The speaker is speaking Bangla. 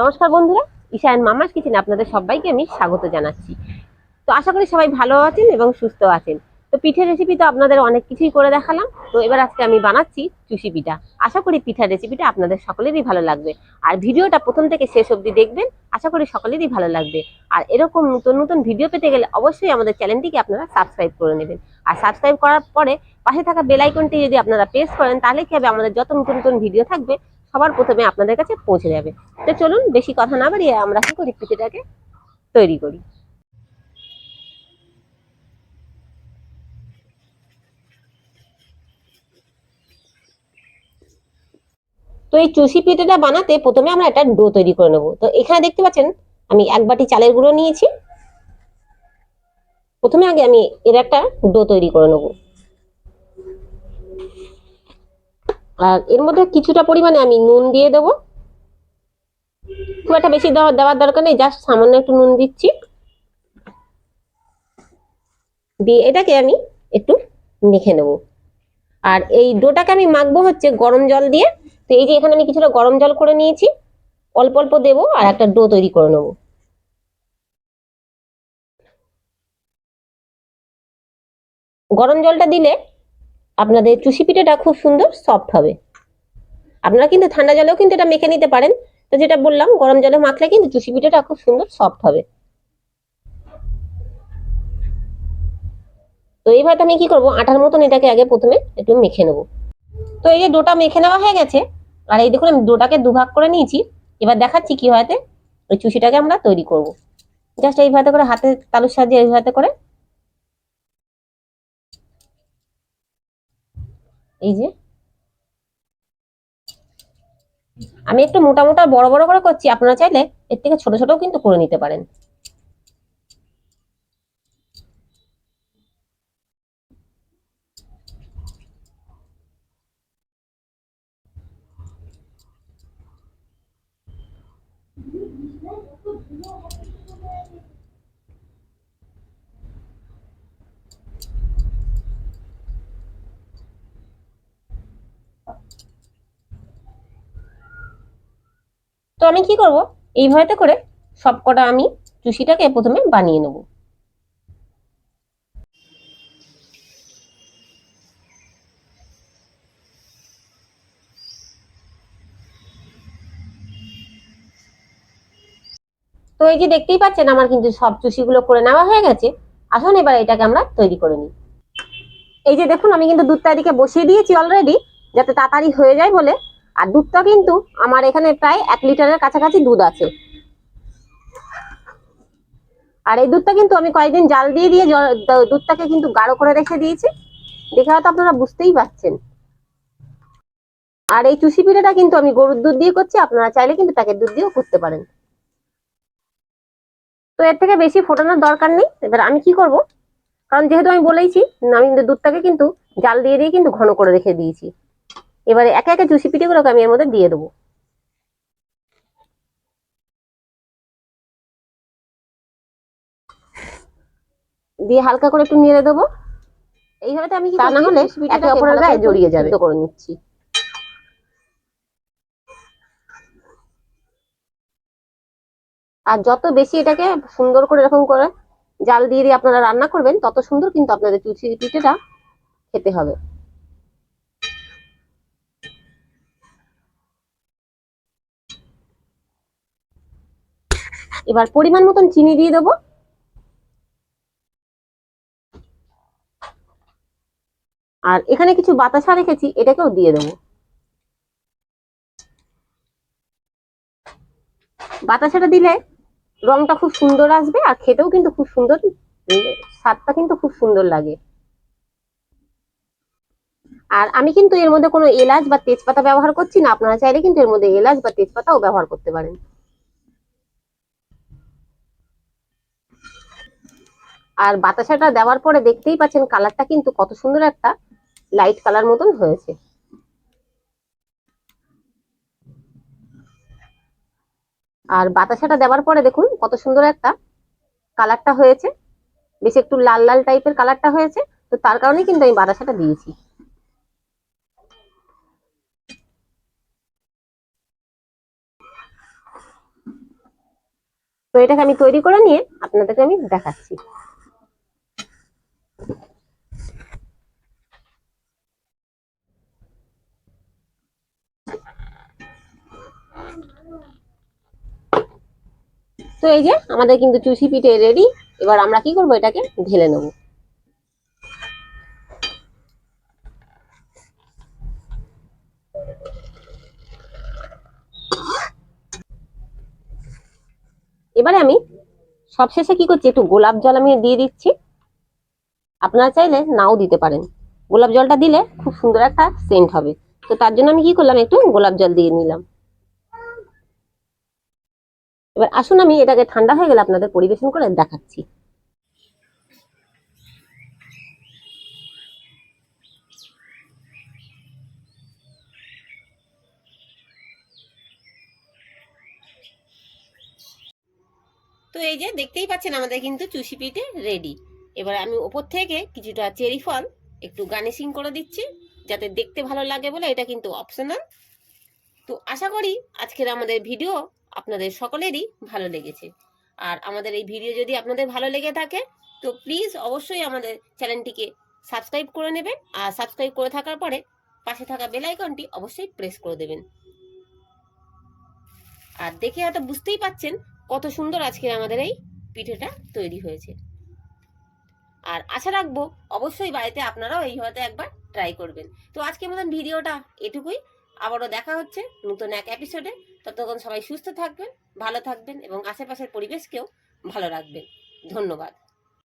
নমস্কার বন্ধুরা ঈশায়ন মামাস কিচেনে আপনাদের সবাইকে আমি স্বাগত জানাচ্ছি। তো আশা করি সবাই ভালো আছেন এবং সুস্থ আছেন। তো পিঠের রেসিপি তো আপনাদের অনেক কিছুই করে দেখালাম। তো এবার আজকে আমি বানাচ্ছি চুষি পিঠা। আশা করি পিঠার রেসিপিটা আপনাদের সকলেরই ভালো লাগবে। আর ভিডিওটা প্রথম থেকে শেষ অবধি দেখবেন, আশা করি সকলেরই ভালো লাগবে। আর এরকম নতুন নতুন ভিডিও পেতে গেলে অবশ্যই আমাদের চ্যানেলটিকে আপনারা সাবস্ক্রাইব করে নেবেন। আর সাবস্ক্রাইব করার পরে পাশে থাকা বেল আইকনটি যদি আপনারা প্রেস করেন, তাহলে কি হবে? আমাদের যত নতুন নতুন ভিডিও থাকবে, সবার প্রথমে আপনাদের কাছে পৌঁছে যাবে। তো চলুন বেশি কথা না বাড়িয়ে আমরা কি করি পিঠেটাকে তৈরি করি। তো এই চুষি পিঠেটা বানাতে প্রথমে আমরা একটা ডো তৈরি করে নেব। তো এখানে দেখতে পাচ্ছেন, আমি এক বাটি চালের গুঁড়ো নিয়েছি। প্রথমে আগে আমি এর একটা ডো তৈরি করে নেব। আর এর মধ্যে কিছুটা পরিমাণে আমি নুন দিয়ে দেবো। খুব একটা বেশি দেওয়া দেওয়ার দরকার নেই জাস্ট সামান্য একটু নুন দিচ্ছি। দিয়ে এটাকে আমি একটু মেখে নেব। আর এই ডোটাকে আমি মাখবো হচ্ছে গরম জল দিয়ে। তো এই যে এখানে আমি কিছুটা গরম জল করে নিয়েছি, অল্প অল্প দেবো আর একটা ডো তৈরি করে নেব। গরম জলটা দিলে আপনাদের চুষি পিঠাটা খুব সুন্দর সফট হবে। আপনারা কিন্তু ঠান্ডা জলেও কিন্তু এটা মেখে নিতে পারেন। তো যেটা বললাম, গরম জলে মাখলে কিন্তু চুষি পিঠাটা খুব সুন্দর সফট হবে। তো এইভাবে আমি কি করব? আটার মতন এটাকে আগে প্রথমে একটু মেখে নেব। তো এই যে ডোটা মেখে নেওয়া হয়ে গেছে, আর এই দেখুন আমি ডোটাকে দুভাগ করে নিয়েছি। এবার দেখাচ্ছি কীভাবে ওই চুষিটাকে আমরা তৈরি করব। জাস্ট এইভাবে করে হাতে তালুর সাহায্যে এইভাবে করে। এই যে আমি একটু মোটা মোটা, বড় বড় করে করছি, আপনারা চাইলে এর থেকে ছোট ছোটও কিন্তু করে নিতে পারেন। তো আমি কি করব? এইভাবে করে সবকটা আমি চুষিটাকে প্রথমে বানিয়ে নেব। তো এই যে দেখতেই পাচ্ছেন আমার কিন্তু সব চুষিগুলো করে নেওয়া হয়ে গেছে। আসুন এবার এটাকে আমরা তৈরি করে নিই। এই যে দেখুন, আমি কিন্তু দুধটা এদিকে বসিয়ে দিয়েছি অলরেডি যাতে তাড়াতাড়ি হয়ে যায় বলে। আর দুধটা কিন্তু আমার এখানে প্রায় এক লিটারের কাছাকাছি দুধ আছে। আর এই দুধটা কিন্তু আমি কয়েকদিন জাল দিয়ে দিয়ে দুধটাকে কিন্তু গাঢ় করে রেখে দিয়েছি। দেখে হয়তো আপনারা বুঝতেই পারছেন। আর এই চুষি পিঠাটা কিন্তু আমি গরুর দুধ দিয়ে করছি, আপনারা চাইলে কিন্তু প্যাকেট দুধ দিয়েও করতে পারেন। তো এর থেকে বেশি ফোটানোর দরকার নেই। এবার আমি কি করব? কারণ যেহেতু আমি বলেইছি, আমি দুধটাকে কিন্তু জাল দিয়ে দিয়ে কিন্তু ঘন করে রেখে দিয়েছি। এবারে একে একে চুষি পিঠেগুলোকে আমি এর মধ্যে দিয়ে দেবো। দিয়ে হালকা করে একটু নেড়ে দেবো। এইভাবে আমি তা না হলে একে অপরের গায়ে জড়িয়ে যাবে। করে নিচ্ছি। আর যত বেশি এটাকে সুন্দর করে এরকম করে জাল দিয়ে দিয়ে আপনারা রান্না করবেন তত সুন্দর কিন্তু আপনাদের চুচি পিঠেটা খেতে হবে। এবার পরিমাণ মতন চিনি দিয়ে দেবো। আর এখানে কিছু বাতাসা রেখেছি, এটাকেও দিয়ে দেবো। বাতাসাটা দিলে রংটা খুব সুন্দর আসবে আর খেতেও কিন্তু খুব সুন্দর, স্বাদটা কিন্তু খুব সুন্দর লাগে। আর আমি কিন্তু এর মধ্যে কোনো এলাচ বা তেজপাতা ব্যবহার করছি না, আপনারা চাইলে কিন্তু এর মধ্যে এলাচ বা তেজপাতাও ব্যবহার করতে পারেন। আর বাতাসাটা দেওয়ার পরে দেখতেই পাচ্ছেন কালারটা কিন্তু কত সুন্দর একটা লাইট কালার মতন হয়েছে। আর বাতাসাটা দেওয়ার পরে দেখুন কত সুন্দর একটা কালারটা হয়েছে। বেশ একটু লাল লাল টাইপের কালারটা হয়েছে, তো তার কারণে কিন্তু আমি বাতাসাটা দিয়েছি। তো এটাকে আমি তৈরি করে নিয়ে আপনাদেরকে আমি দেখাচ্ছি। তো এই যে আমাদের কিন্তু চুষি পিঠে রেডি এবার আমরা কি করব? এটাকে ঢেলে নেব। এবারে আমি সবশেষে কি করছি? একটু গোলাপ জল আমি দিয়ে দিচ্ছি। আপনারা চাইলে নাও দিতে পারেন। গোলাপ জলটা দিলে খুব সুন্দর একটা সেন্ট হবে। তো তার জন্য আমি কি করলাম? একটু গোলাপ জল দিয়ে নিলাম। এবার আসুন আমি এটাকে ঠান্ডা হয়ে গেলে আপনাদের পরিবেশন করে দেখাচ্ছি। তো এই যে দেখতেই পাচ্ছেন আমাদের কিন্তু চুষি পিঠে রেডি এবার আমি ওপর থেকে কিছুটা চেরি ফল একটু গার্নিশিং করে দিচ্ছি, যাতে দেখতে ভালো লাগে বলে এটা কিন্তু অপশনাল তো আশা করি আজকের আমাদের ভিডিও আপনাদের সকলেরই ভালো লেগেছে। আর আমাদের এই ভিডিও যদি আপনাদের ভালো লেগে থাকে, তো প্লিজ অবশ্যই আমাদের চ্যানেলটিকে সাবস্ক্রাইব করে নেবেন। আর সাবস্ক্রাইব করে থাকার পরে পাশে থাকা বেল আইকনটি অবশ্যই প্রেস করে দেবেন। আর দেখে হয়তো বুঝতেই পাচ্ছেন কত সুন্দর আজকে আমাদের এই পিঠেটা তৈরি হয়েছে। আর আশা রাখব অবশ্যই বাড়িতে আপনারাও এই হয়তো একবার ট্রাই করবেন। তো আজকের মতন ভিডিওটা এটুকুই। আবারও দেখা হচ্ছে নতুন এক এপিসোডে ততক্ষণ সবাই সুস্থ থাকবেন, ভালো থাকবেন এবং আশেপাশের পরিবেশকেও ভালো রাখবেন। ধন্যবাদ।